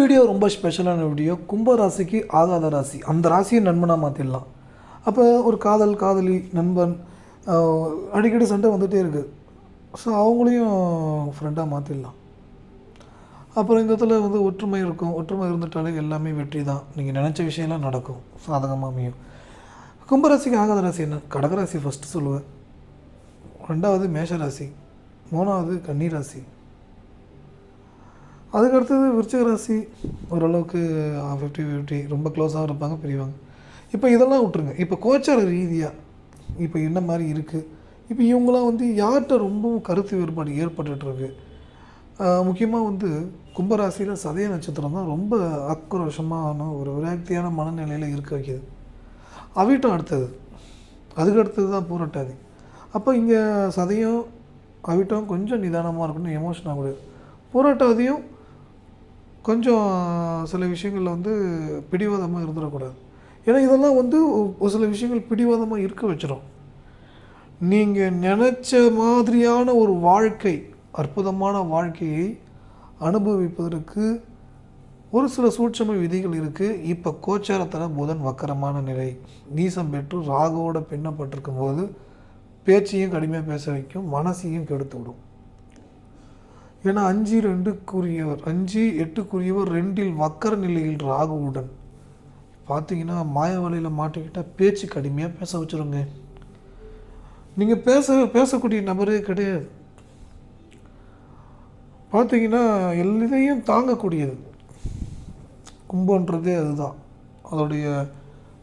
Video ரொம்ப ஸ்பெஷலான video. கும்ப ராசிக்கு ஆகாத ராசி. அந்த ராசியை நண்பனாக மாற்றிடலாம் அப்போ ஒரு காதல் காதலி நண்பன் அடிக்கடி சண்டை வந்துகிட்டே இருக்குது ஸோ அவங்களையும் ஃப்ரெண்டாக மாற்றிடலாம் அப்புறம் இந்த இடத்துல வந்து ஒற்றுமை இருக்கும். ஒற்றுமை இருந்துட்டாலே எல்லாமே வெற்றி தான். நீங்கள் நினச்ச விஷயம்லாம் நடக்கும். சாதகமாக அமையும். கும்பராசிக்கு ஆகாத ராசி என்ன? கடகராசி ஃபஸ்ட்டு சொல்லுவேன். ரெண்டாவது மேஷராசி. மூணாவது கன்னிராசி. அதுக்கடுத்தது அதுக்கு அடுத்தது விருச்சிக ராசி ஓரளவுக்கு ஃபிஃப்டி ஃபிஃப்டி ரொம்ப க்ளோஸாகவும் இருப்பாங்க பிரிவாங்க. இப்போ இதெல்லாம் விட்ருங்க இப்போ கோச்சார ரீதியாக இப்போ என்ன மாதிரி இருக்குது இப்போ இவங்களாம் வந்து யார்கிட்ட ரொம்பவும் கருத்து வேறுபாடு ஏற்பட்டுருக்கு முக்கியமாக வந்து கும்பராசியில் சதய நட்சத்திரம் தான் ரொம்ப ஆக்ரோஷமான ஒரு விரக்தியான மனநிலையில் இருக்க வைக்கிது. அவிட்டம் அடுத்தது. அதுக்கு அடுத்தது தான் பூரட்டாதி. அப்போ இங்கே சதையும் அவிட்டம் கொஞ்சம் நிதானமாக இருக்கணும் எமோஷனாக ஆகக்கூடாது பூரட்டாதியும் கொஞ்சம் சில விஷயங்களில் வந்து பிடிவாதமாக இருந்துடக்கூடாது. ஏன்னா இதெல்லாம் வந்து ஒரு சில விஷயங்கள் பிடிவாதமாக இருக்க வச்சிடும் நீங்கள் நினச்ச மாதிரியான ஒரு வாழ்க்கை அற்புதமான வாழ்க்கையை அனுபவிப்பதற்கு ஒரு சில சூட்சம விதிகள் இருக்குது இப்போ கோச்சாரத்தில் புதன் வக்கரமான நிலை. நீசம் பெற்று ராகுவோட பின்னப்பட்டிருக்கும் போது பேச்சையும் கடுமையாக பேச வைக்கும் மனசையும் கெடுத்து விடும். ஏன்னா அஞ்சு ரெண்டுக்குரியவர் அஞ்சு எட்டுக்குரியவர் ரெண்டில் வக்கர நிலையில் ராகுவுடன். பார்த்தீங்கன்னா மாய வலையில் மாட்டிக்கிட்டால் பேச்சு கடுமையாக பேச வச்சுருங்க. நீங்கள் பேச பேசக்கூடிய நபரே கிடையாது. பார்த்தீங்கன்னா எல்லாத்தையும் தாங்கக்கூடியது. கும்பன்றதே அதுதான். அதோடைய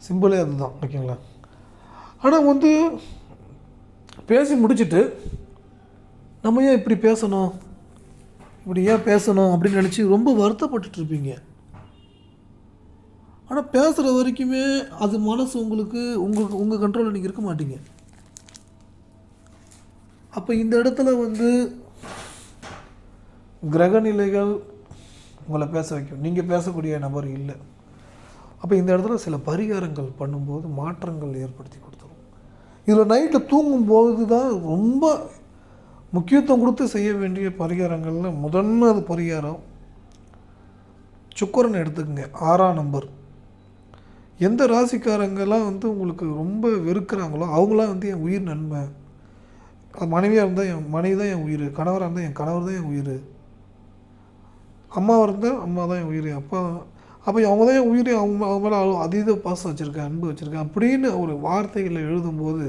சிம்பிளே அதுதான் ஓகேங்களா? ஆனால் வந்து பேசி முடிச்சுட்டு நம்ம ஏன் இப்படி பேசணும்? இப்படி ஏன் பேசணும் அப்படின்னு நினச்சி ரொம்ப வருத்தப்பட்டுட்டு இருப்பீங்க ஆனால் பேசுகிற வரைக்குமே அது மனசு உங்களுக்கு உங்களுக்கு உங்கள் கண்ட்ரோலில் நீங்கள் இருக்க மாட்டீங்க. அப்போ இந்த இடத்துல வந்து கிரகநிலைகள் உங்களை பேச வைக்கும். நீங்கள் பேசக்கூடிய நபர் இல்லை. அப்போ இந்த இடத்துல சில பரிகாரங்கள் பண்ணும்போது மாற்றங்கள் ஏற்படுத்தி கொடுத்துரும். இதில் நைட்டில் தூங்கும்போது தான் ரொம்ப முக்கியத்துவம் கொடுத்து செய்ய வேண்டிய பரிகாரங்களில் முதன்மது பரிகாரம் சுக்கரன் எடுத்துக்கோங்க ஆறாம் நம்பர். எந்த ராசிக்காரங்கெல்லாம் வந்து உங்களுக்கு ரொம்ப வெறுக்கிறாங்களோ அவங்களாம் வந்து என் உயிர் நன்மை அது மனைவியாக இருந்தால் என் மனைவி தான் என் உயிர் கணவராக இருந்தால் என் கணவர் தான் என் உயிர். அம்மாவாக இருந்தால் அம்மா தான் என் உயிர் அப்பா அப்போ அவங்க தான் என் உயிர் அவங்க அவங்க மேலே அவ்வளோ அதீத பாசம் வச்சுருக்கேன் அன்பு வச்சுருக்கேன் அப்படின்னு ஒரு வார்த்தைகளை எழுதும்போது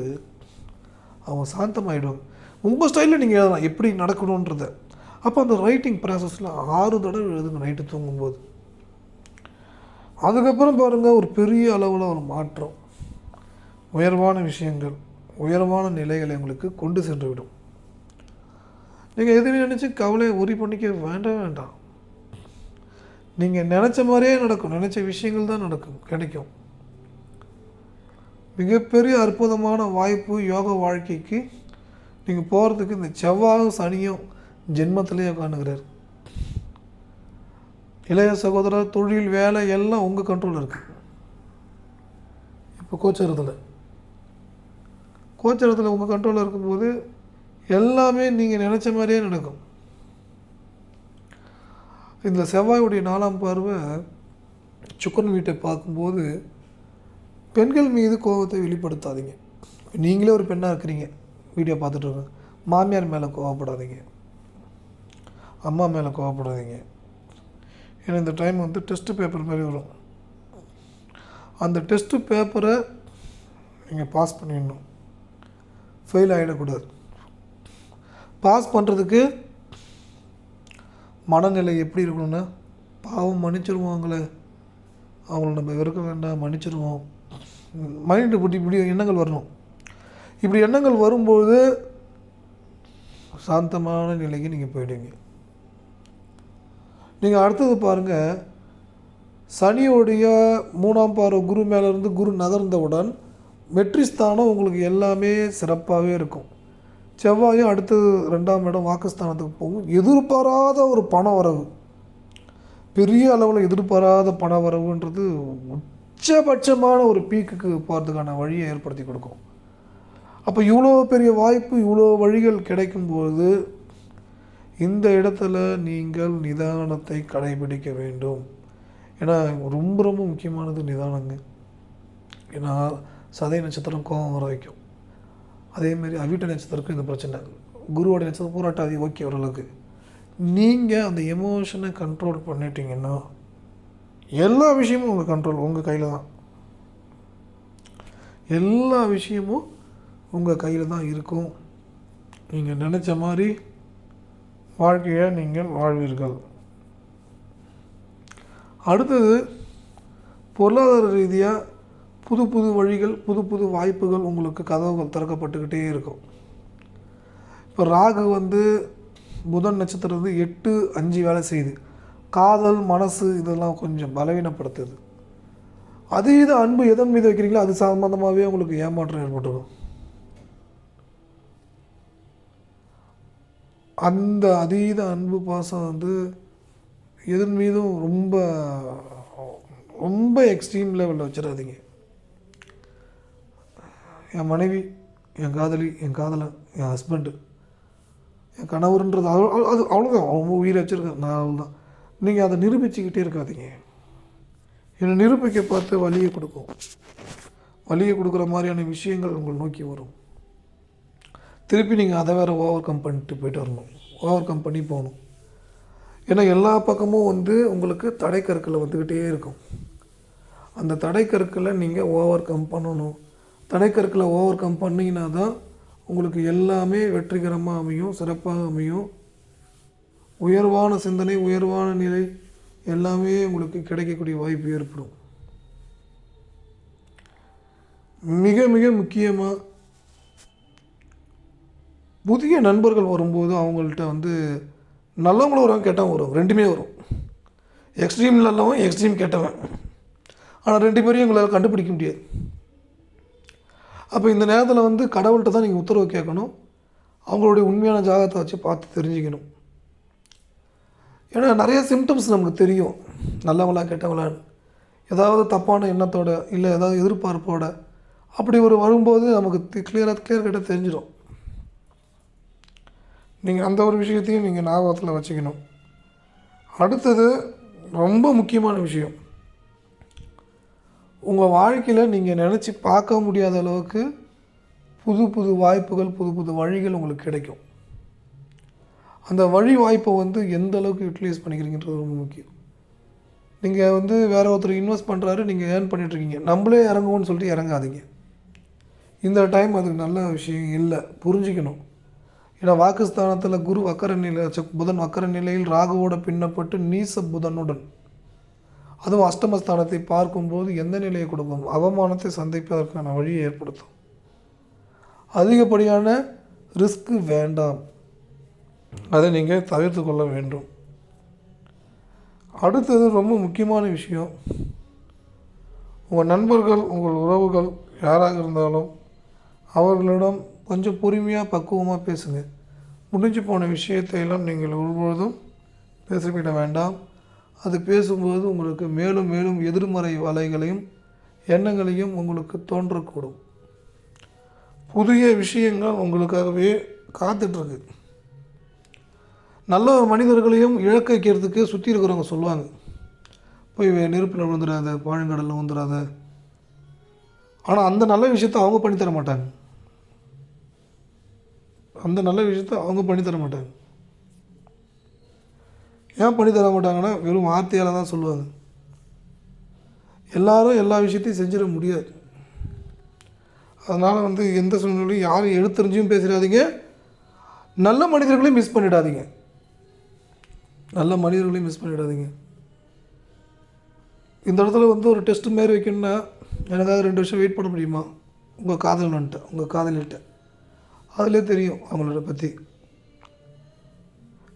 அவங்க சாந்தமாயிடுவாங்க. உங்கள் ஸ்டைலில் நீங்கள் எழுதலாம். எப்படி நடக்கணுன்றத அப்போ அந்த ரைட்டிங் ப்ராசஸில் ஆறு தடவை எழுதுங்க நைட்டு தூங்கும்போது. அதுக்கப்புறம் பாருங்கள் ஒரு பெரிய அளவில் ஒரு மாற்றம். உயர்வான விஷயங்கள் உயர்வான நிலைகளை உங்களுக்கு கொண்டு சென்று விடும் நீங்கள் எதுவுமே நினச்சி கவலையை உரி பண்ணிக்க வேண்டாம் வேண்டாம். நீங்கள் நினச்ச மாதிரியே நடக்கும். நினச்ச விஷயங்கள் தான் நடக்கும் கிடைக்கும். மிகப்பெரிய அற்புதமான வாய்ப்பு யோக வாழ்க்கைக்கு நீங்கள் போகிறதுக்கு இந்த செவ்வாயும் சனியும் ஜென்மத்திலேயே உட்காந்துக்கிறார் இளைய சகோதரர் தொழில் வேலை எல்லாம் உங்கள் கண்ட்ரோலில் இருக்குது இப்போ கோச்சரத்தில். கோச்சரத்தில் உங்கள் கண்ட்ரோலில் இருக்கும்போது எல்லாமே நீங்கள் நினச்ச மாதிரியே நடக்கும். இந்த செவ்வாயுடைய நாலாம் பார்வை சுக்கரன் வீட்டை பார்க்கும்போது பெண்கள் மீது கோபத்தை வெளிப்படுத்தாதீங்க. நீங்களே ஒரு பெண்ணாக இருக்கிறீங்க. வீடியோ பார்த்துட்டு இருங்க மாமியார் மேலே கோவப்படாதீங்க. அம்மா மேலே கோவப்படாதீங்க. ஏன்னா இந்த டைம் வந்து டெஸ்ட்டு பேப்பர் மாதிரி வரும். அந்த டெஸ்ட்டு பேப்பரை நீங்கள் பாஸ் பண்ணிடணும். ஃபெயில் ஆகிடக்கூடாது பாஸ் பண்ணுறதுக்கு மனநிலை எப்படி இருக்கணும்னா பாவம் மன்னிச்சிருவோம் அவங்கள அவங்கள நம்ம வெறுக்க வேண்டாம் மன்னிச்சிருவோம். மைண்டு இப்படி இப்படி எண்ணங்கள் வரணும்? இப்படி எண்ணங்கள் வரும்போது சாந்தமான நிலைக்கு நீங்கள் போயிடுவீங்க. நீங்கள் அடுத்தது பாருங்கள் சனியோடைய மூணாம் பார்வை குரு மேலேருந்து குரு நகர்ந்தவுடன் வெற்றி ஸ்தானம் உங்களுக்கு எல்லாமே சிறப்பாகவே இருக்கும். செவ்வாயும் அடுத்தது ரெண்டாம் இடம் வாக்குஸ்தானத்துக்கு போகும். எதிர்பாராத ஒரு பண வரவு. பெரிய அளவில் எதிர்பாராத பண வரவுன்றது உச்சபட்சமான ஒரு பீக்குக்கு போகிறதுக்கான வழியை ஏற்படுத்தி கொடுக்கும். அப்போ இவ்வளோ பெரிய வாய்ப்பு இவ்வளோ வழிகள் கிடைக்கும்போது இந்த இடத்துல நீங்கள் நிதானத்தை கடைபிடிக்க வேண்டும். ஏன்னா ரொம்ப ரொம்ப முக்கியமானது நிதானங்க. ஏன்னா சதய நட்சத்திரம் கோபம் வர வைக்கும். அதேமாரி அவிட்ட நட்சத்திரக்கும் இந்த பிரச்சனை. குருவோட நட்சத்திரம் போராட்டாதி ஓகே ஓரளவுக்கு. நீங்கள் அந்த எமோஷனை கண்ட்ரோல் பண்ணிட்டீங்கன்னா எல்லா விஷயமும் உங்கள் கண்ட்ரோல் உங்கள் கையில் தான். எல்லா விஷயமும் உங்கள் கையில் தான் இருக்கும். நீங்கள் நினச்ச மாதிரி வாழ்க்கையை நீங்கள் வாழ்வீர்கள். அடுத்தது பொருளாதார ரீதியாக புது புது வழிகள் புது புது வாய்ப்புகள் உங்களுக்கு கதவுகள் திறக்கப்பட்டுக்கிட்டே இருக்கும். இப்போ ராகு வந்து புதன் நட்சத்திரம் வந்து எட்டு அஞ்சு வேலை செய்யுது. காதல் மனசு இதெல்லாம் கொஞ்சம் பலவீனப்படுத்துது. அதீத அன்பு எதன் மீது வைக்கிறீங்களோ அது சம்மந்தமாகவே உங்களுக்கு ஏமாற்றம் ஏற்பட்டுருக்கும் அந்த அதீத அன்பு பாசம் வந்து எதன் மீதும் ரொம்ப ரொம்ப எக்ஸ்ட்ரீம் லெவலில் வச்சிடாதீங்க. என் மனைவி என் காதலி என் காதலன் என் ஹஸ்பண்டு என் கணவர்ன்றது அவ்வளோ அது அவ்வளோதான் அவங்க உயிரை வச்சுருக்கேன். நான் அவ்வளோதான் நீங்கள் அதை நிரூபிச்சுக்கிட்டே இருக்காதீங்க. என்னை நிரூபிக்க பார்த்து வழியை கொடுக்கும். வழியை கொடுக்குற மாதிரியான விஷயங்கள் உங்களை நோக்கி வரும். திருப்பி நீங்கள் அதை வேறு ஓவர் கம் பண்ணிட்டு போயிட்டு வரணும். ஓவர் கம் பண்ணி போகணும். ஏன்னா எல்லா பக்கமும் வந்து உங்களுக்கு தடைக்கற்களை வந்துக்கிட்டே இருக்கும். அந்த தடைக்கற்களை நீங்கள் ஓவர் கம் பண்ணணும். தடைக்கற்களை ஓவர் கம் பண்ணிங்கன்னா தான் உங்களுக்கு எல்லாமே வெற்றிகரமாக அமையும் சிறப்பாக அமையும். உயர்வான சிந்தனை உயர்வான நிலை எல்லாமே உங்களுக்கு கிடைக்கக்கூடிய வாய்ப்பு ஏற்படும். மிக மிக முக்கியமாக புதிய நண்பர்கள் வரும்போது அவங்கள்ட்ட வந்து நல்லவங்களும் வரும் கெட்டவங்க வரும். ரெண்டுமே வரும். எக்ஸ்ட்ரீம் நல்லவன் எக்ஸ்ட்ரீம் கெட்டவன். ஆனால் ரெண்டு பேரையும் எங்களால் கண்டுபிடிக்க முடியாது. அப்போ இந்த நேரத்தில் வந்து கடவுள்கிட்ட தான் நீங்கள் உத்தரவு கேட்கணும். அவங்களுடைய உண்மையான ஜாதகத்தை வச்சு பார்த்து தெரிஞ்சுக்கணும். ஏன்னா நிறைய சிம்டம்ஸ் நமக்கு தெரியும். நல்லவங்களா கெட்டவங்களான்னு ஏதாவது தப்பான எண்ணத்தோட இல்லை ஏதாவது எதிர்பார்ப்போட அப்படி ஒரு வரும்போது நமக்கு கிளியராக கிளியர் கட்டாக தெரிஞ்சிடும் நீங்கள் அந்த ஒரு விஷயத்தையும் நீங்கள் ஞாபகத்தில் வச்சுக்கணும். அடுத்தது ரொம்ப முக்கியமான விஷயம். உங்கள் வாழ்க்கையில் நீங்கள் நினச்சி பார்க்க முடியாத அளவுக்கு புது புது வாய்ப்புகள் புது புது வழிகள் உங்களுக்கு கிடைக்கும். அந்த வழி வாய்ப்பை வந்து எந்த அளவுக்கு யூட்டிலைஸ் பண்ணிக்கிறீங்கன்றது ரொம்ப முக்கியம். நீங்கள் வந்து வேறு ஒருத்தர் இன்வெஸ்ட் பண்ணுறாரு நீங்கள் ஏர்ன் பண்ணிகிட்ருக்கீங்க நம்மளே இறங்குவோன்னு சொல்லிட்டு இறங்காதீங்க. இந்த டைம் அதுக்கு நல்ல விஷயம் இல்லை. புரிஞ்சிக்கணும். ஏன்னா வாக்குஸ்தானத்தில் குரு வக்கர நிலை ச- புதன் வக்கர நிலையில் ராகுவோட பின்னப்பட்டு நீச புதனுடன். அதுவும் அஷ்டமஸ்தானத்தை பார்க்கும்போது எந்த நிலையை கொடுக்கும்? அவமானத்தை சந்திப்பதற்கான வழியை ஏற்படுத்தும். அதிகப்படியான ரிஸ்க்கு வேண்டாம். அதை நீங்கள் தவிர்த்து கொள்ள வேண்டும். அடுத்தது ரொம்ப முக்கியமான விஷயம். உங்கள் நண்பர்கள் உங்கள் உறவுகள் யாராக இருந்தாலும் அவர்களிடம் கொஞ்சம் பொறுமையாக பக்குவமாக பேசுங்க. முடிஞ்சு போன விஷயத்தையெல்லாம் நீங்கள் ஒருபொழுதும் பேசிவிட வேண்டாம். அது பேசும்போது உங்களுக்கு மேலும் மேலும் எதிர்மறை வலைகளையும் எண்ணங்களையும் உங்களுக்கு தோன்றக்கூடும். புதிய விஷயங்கள் உங்களுக்காகவே காத்துட்ருக்கு. நல்ல மனிதர்களையும் இழக்க வைக்கிறதுக்கு சுற்றி இருக்கிறவங்க சொல்லுவாங்க. போய் நெருப்பில் விழுந்துடாத பாழங்கடலில் வந்துடாத ஆனால் அந்த நல்ல விஷயத்த அவங்க பண்ணித்தர தர மாட்டாங்க. அந்த நல்ல விஷயத்த அவங்க பண்ணித்தர மாட்டாங்க. ஏன் பண்ணி தர மாட்டாங்கன்னா வெறும் வார்த்தையால் தான் சொல்லுவாங்க. எல்லாரும் எல்லா விஷயத்தையும் செஞ்சிட முடியாது. அதனால் வந்து எந்த சூழ்நிலையும் யாரும் எடுத்தறிஞ்சும் பேசிடாதீங்க. நல்ல மனிதர்களையும் மிஸ் பண்ணிடாதீங்க. நல்ல மனிதர்களையும் மிஸ் பண்ணிடாதீங்க. இந்த இடத்துல வந்து ஒரு டெஸ்ட் மாரி வைக்கணும்னா எனக்காக ரெண்டு வருஷம் வெயிட் பண்ண முடியுமா? உங்கள் காதலன்ட்ட உங்கள் காதலிட்ட அதிலே தெரியும் அவங்களோட பற்றி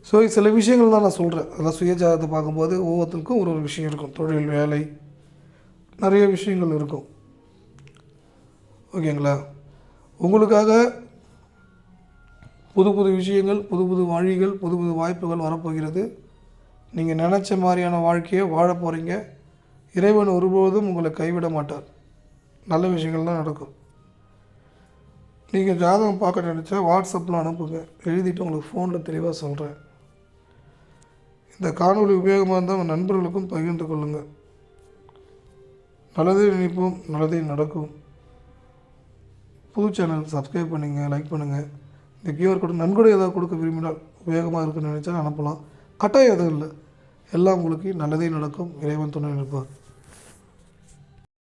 ஸோ சில விஷயங்கள் தான் நான் சொல்கிறேன் அதெல்லாம் சுயஜாதத்தை பார்க்கும்போது ஒவ்வொருத்தருக்கும் ஒரு ஒரு விஷயம் இருக்கும். தொழில் வேலை நிறைய விஷயங்கள் இருக்கும். ஓகேங்களா? உங்களுக்காக புது புது விஷயங்கள் புது புது வழிகள் புது புது வாய்ப்புகள் வரப்போகிறது. நீங்கள் நினச்ச மாதிரியான வாழ்க்கையை வாழ போகிறீங்க இறைவன் ஒருபோதும் உங்களை கைவிட மாட்டார். நல்ல விஷயங்கள் தான் நடக்கும். நீங்கள் ஜாதகம் பார்க்க நினச்சா வாட்ஸ்அப்பில் அனுப்புங்க. எழுதிட்டு உங்களுக்கு ஃபோனில் தெளிவாக சொல்கிறேன் இந்த காணொளி உபயோகமாக இருந்தால் உங்கள் நண்பர்களுக்கும் பகிர்ந்து கொள்ளுங்கள் நல்லதே நினைப்போம் நல்லதே நடக்கும். புது சேனல் சப்ஸ்கிரைப் பண்ணுங்கள் லைக் பண்ணுங்கள் இந்த கியூஆர் கோடு நன்கொடை ஏதாவது கொடுக்க விரும்பினால் உபயோகமாக இருக்குன்னு நினச்சா அனுப்பலாம். கட்டாயம் எதுவும் இல்லை. எல்லாம் உங்களுக்கு நல்லதே நடக்கும். இறைவன் துணை நிற்பார்